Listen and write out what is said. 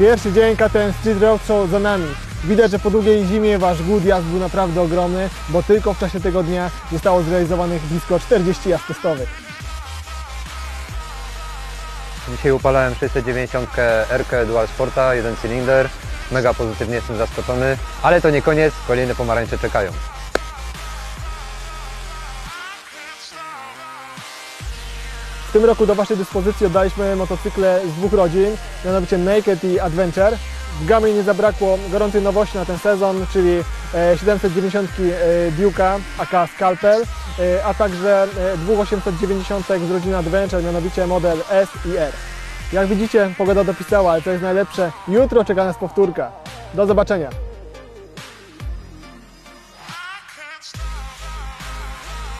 Pierwszy dzień KTM Street Road Show za nami. Widać, że po długiej zimie wasz głód jazd był naprawdę ogromny, bo tylko w czasie tego dnia zostało zrealizowanych blisko 40 jazd testowych. Dzisiaj upalałem 690 RK Dual Sporta, jeden cylinder. Mega pozytywnie jestem zaskoczony, ale to nie koniec, kolejne pomarańcze czekają. W tym roku do Waszej dyspozycji oddaliśmy motocykle z dwóch rodzin, mianowicie Naked i Adventure. W gamie nie zabrakło gorącej nowości na ten sezon, czyli e, 790 e, Duke'a aka Scalpel, e, a także e, dwóch 890 z rodziny Adventure, mianowicie model S i R. Jak widzicie, pogoda dopisała, ale co jest najlepsze, jutro czeka nas powtórka. Do zobaczenia!